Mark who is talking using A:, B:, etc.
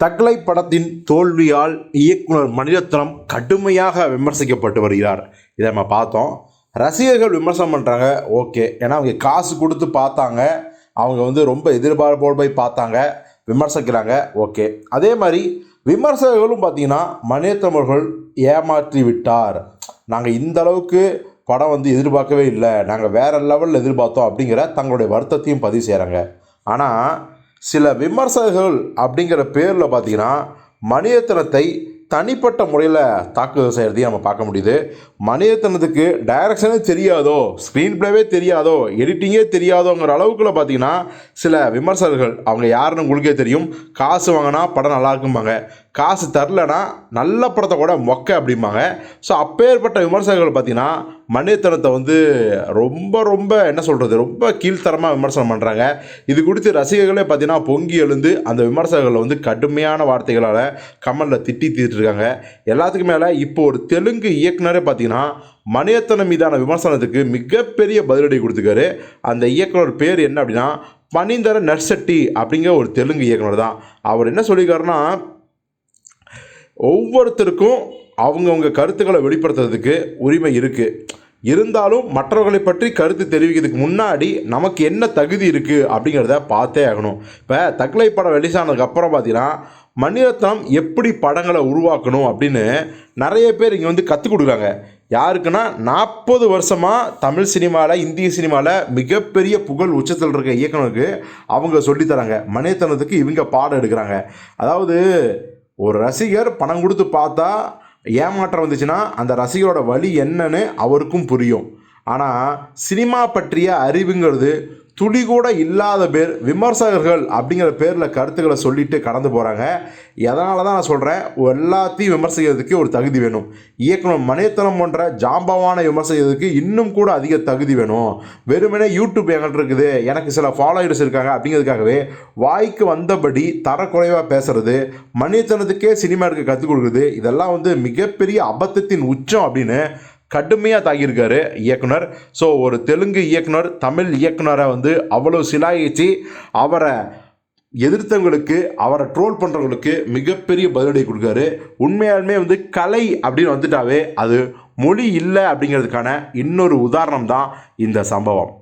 A: தக்லை படத்தின் தோல்வியால் இயக்குனர் மணிரத்னம் கடுமையாக விமர்சிக்கப்பட்டு வருகிறார். இதை நம்ம பார்த்தோம். ரசிகர்கள் விமர்சனம் பண்ணுறாங்க ஓகே. ஏன்னா அவங்க காசு கொடுத்து பார்த்தாங்க. அவங்க வந்து ரொம்ப எதிர்பார்ப்போடு போய் பார்த்தாங்க. விமர்சிக்கிறாங்க. ஓகே. அதே மாதிரி விமர்சகர்களும் பார்த்தீங்கன்னா மணிரத்னம் ஏமாற்றி விட்டார். நாங்கள் இந்த அளவுக்கு படம் வந்து எதிர்பார்க்கவே இல்லை. நாங்கள் வேறு லெவலில் எதிர்பார்த்தோம் அப்படிங்கிற தங்களுடைய வருத்தத்தையும் பதிவு செய்கிறாங்க ஆனால் சில விமர்சகர்கள் அப்படிங்கிற பேரில் பார்த்தீங்கன்னா மணியத்தனத்தை தனிப்பட்ட முறையில் தாக்குதல் செய்கிறதையும் நம்ம பார்க்க முடியுது. மணிரத்னத்துக்கு டைரக்ஷனே தெரியாதோ ஸ்க்ரீன் ப்ளேவே தெரியாதோ எடிட்டிங்கே தெரியாதோங்கிற அளவுக்குள்ள பார்த்தீங்கன்னா சில விமர்சகர்கள் அவங்க யாருன்னு உங்களுக்கே தெரியும். காசு வாங்கினா படம் நல்லா இருக்கும்பாங்க. காசு தரலனா நல்ல படத்தை கூட மொக்க அப்படிம்பாங்க. ஸோ அப்பேற்பட்ட விமர்சகர்கள் பார்த்தீங்கன்னா மனிதத்தனத்தை வந்து ரொம்ப ரொம்ப என்ன சொல்கிறது ரொம்ப கீழ்த்தரமாக விமர்சனம் பண்ணுறாங்க இது குறித்து ரசிகர்களே பார்த்தீங்கன்னா பொங்கி எழுந்து அந்த விமர்சகர்களை வந்து கடுமையான வார்த்தைகளால் கமலில் திட்டி தீர்த்து எல்லாத்துக்கும் மேலே இப்போ ஒரு தெலுங்கு இயக்குனரே பார்த்தீங்கன்னா மணியத்தனம் மீதான விமர்சனத்துக்கு மிகப்பெரிய பதிலடி கொடுத்துருக்காரு. அந்த இயக்குனர் பேர் என்ன அப்படின்னா பனிந்தர நர்செட்டி அப்படிங்கிற ஒரு தெலுங்கு இயக்குனர் தான். அவர் என்ன சொல்லியிருக்காருன்னா ஒவ்வொருத்தருக்கும் அவங்கவுங்க கருத்துக்களை வெளிப்படுத்துறதுக்கு உரிமை இருக்குது இருந்தாலும் மற்றவர்களை பற்றி கருத்து தெரிவிக்கிறதுக்கு முன்னாடி நமக்கு என்ன தகுதி இருக்குது அப்படிங்கிறத பார்த்தே ஆகணும். இப்போ தக்லை படம் ரிலீஸ் அப்புறம் பார்த்தீங்கன்னா மணிரத்னம் எப்படி படங்களை உருவாக்கணும் அப்படின்னு நிறைய பேர் இங்கே வந்து கற்றுக் கொடுக்குறாங்க. யாருக்குன்னா நாற்பது வருஷமாக தமிழ் சினிமாவில் இந்திய சினிமாவில் மிகப்பெரிய புகழ் உச்சத்தில் இருக்க இயக்குனருக்கு அவங்க சொல்லித்தராங்க மணிரத்னத்துக்கு இவங்க பாடம் எடுக்கிறாங்க. அதாவது ஒரு ரசிகர் பணம் கொடுத்து பார்த்தா ஏமாற்றம் வந்துச்சுன்னா அந்த ரசிகரோட வழி என்னன்னு அவருக்கும் புரியும். ஆனால் சினிமா பற்றிய அறிவுங்கிறது துளி கூட இல்லாத பேர் விமர்சகர்கள் அப்படிங்கிற பேரில் கருத்துக்களை சொல்லிட்டு கடந்து போகிறாங்க எதனால தான் நான் சொல்கிறேன் எல்லாத்தையும் விமர்சிக்கிறதுக்கு ஒரு தகுதி வேணும். இயக்குனர் மனிதத்தனம் போன்ற ஜாம்பவான விமர்சிக்கிறதுக்கு இன்னும் கூட அதிக தகுதி வேணும். வெறுமனே யூடியூப் எங்கிட்ட இருக்குது. எனக்கு சில ஃபாலோயர்ஸ் இருக்காங்க அப்படிங்கிறதுக்காகவே வாய்க்கு வந்தபடி தரக்குறைவாக பேசுறது மனிதத்தனத்துக்கே சினிமா எடுக்க கற்றுக் கொடுக்குறது இதெல்லாம் வந்து மிகப்பெரிய அபத்தத்தின் உச்சம் அப்படின்னு கடுமையாக தாக்கியிருக்காரு இயக்குனர். ஸோ ஒரு தெலுங்கு இயக்குனர் தமிழ் இயக்குனரை வந்து அவ்வளோ சிலாயிச்சு அவரை எதிர்த்தவங்களுக்கு அவரை ட்ரோல் பண்ணுறவங்களுக்கு மிகப்பெரிய பதிலடி கொடுக்காரு. உண்மையாலுமே வந்து கலை அப்படின்னு வந்துட்டாவே அது மொழி இல்லை அப்படிங்கிறதுக்கான இன்னொரு உதாரணம் தான் இந்த சம்பவம்.